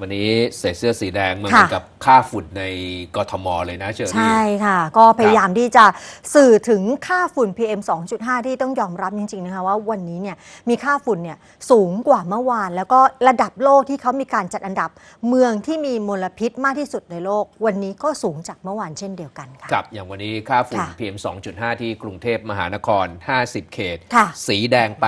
วันนี้ใส่เสื้อสีแดงเหมือนค่ะกับค่าฝุ่นในกทมเลยนะเชอรี่ใช่ค่ะ ก็พยายามที่จะสื่อถึงค่าฝุ่น PM 2.5 ที่ต้องยอมรับจริง ๆ นะคะว่าวันนี้เนี่ยมีค่าฝุ่นเนี่ยสูงกว่าเมื่อวาน แล้วก็ระดับโลกที่เขามีการจัดอันดับ เมืองที่มีมลพิษมากที่สุดในโลก วันนี้ก็สูงจากเมื่อวานเช่นเดียวกันค่ะครับอย่างวันนี้ค่าฝุ่นค่ะ PM 2.5 ที่กรุงเทพมหานคร 50 เขตค่ะสีแดงไป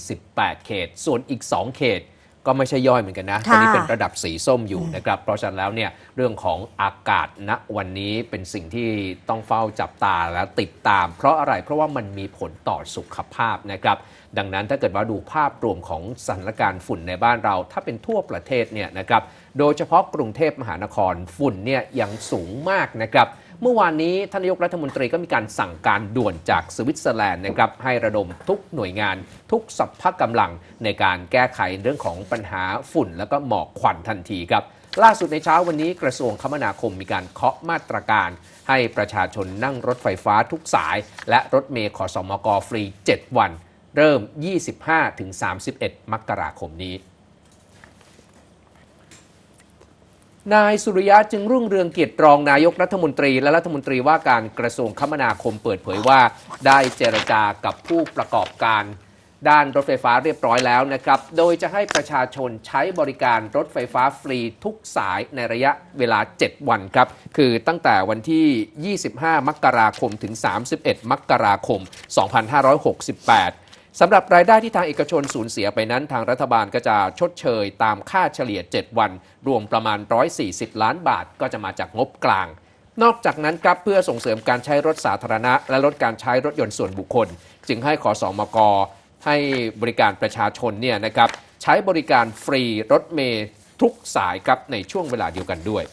48 เขต ส่วนอีก 2 เขต ก็ไม่ใช่ย่อยเหมือนกันนะตค่ะอนนี้เป็นระดับสีส้มอยู่นะครับ เพราะฉะนั้นแล้วเนี่ยเรื่องของอากาศณวันนี้เป็นสิ่งที่ต้องเฝ้าจับตาและติดตาม เพราะอะไรเพราะว่ามันมีผลต่อสุขภาพนะครับ ดังนั้นถ้าเกิดว่าดูภาพรวมของสถานการณ์ฝุ่นในบ้านเรา ถ้าเป็นทั่วประเทศเนี่ยนะครับ โดยเฉพาะกรุงเทพมหานครฝุ่นเนี่ยยังสูงมากนะครับ เมื่อวานนี้ท่านนายกรัฐมนตรีก็มีการสั่งการด่วนจากสวิตเซอร์แลนด์นะครับให้ระดมทุกหน่วยงานทุกสัพพะกำลังในการแก้ไขเรื่องของปัญหาฝุ่น แล้วก็หมอกควันทันทีครับล่าสุดในเช้าวันนี้กระทรวงคมนาคมมีการเคาะมาตรการ ให้ประชาชนนั่งรถไฟฟ้าทุกสาย และรถเมล์ขอสมกฟรี 7 วัน เริ่ม 25-31 มกราคมนี้ นายสุริยะจึงรุ่งเรืองกิจรองนายกรัฐมนตรี และรัฐมนตรีว่าการกระทรวงคมนาคมเปิดเผยว่า ได้เจรจากับผู้ประกอบการ ด้านรถไฟฟ้าเรียบร้อยแล้วนะครับ โดยจะให้ประชาชนใช้บริการรถไฟฟ้าฟรีทุกสายในระยะเวลา 7 วันครับ คือตั้งแต่วันที่ 25 มกราคมถึง 31 มกราคม 2568 สำหรับรายได้ที่ทางเอกชนสูญเสียไปนั้น ทางรัฐบาลก็จะชดเชยตามค่าเฉลี่ย 7 วัน รวมประมาณ 140 ล้านบาทก็จะมาจากงบกลาง นอกจากนั้นครับเพื่อส่งเสริมการใช้รถสาธารณะ และลดการใช้รถยนต์ส่วนบุคคล จึงให้ขอสอมกให้บริการประชาชนเนี่ยนะครับใช้บริการฟรีรถเมล์ทุกสายครับในช่วงเวลาเดียวกันด้วย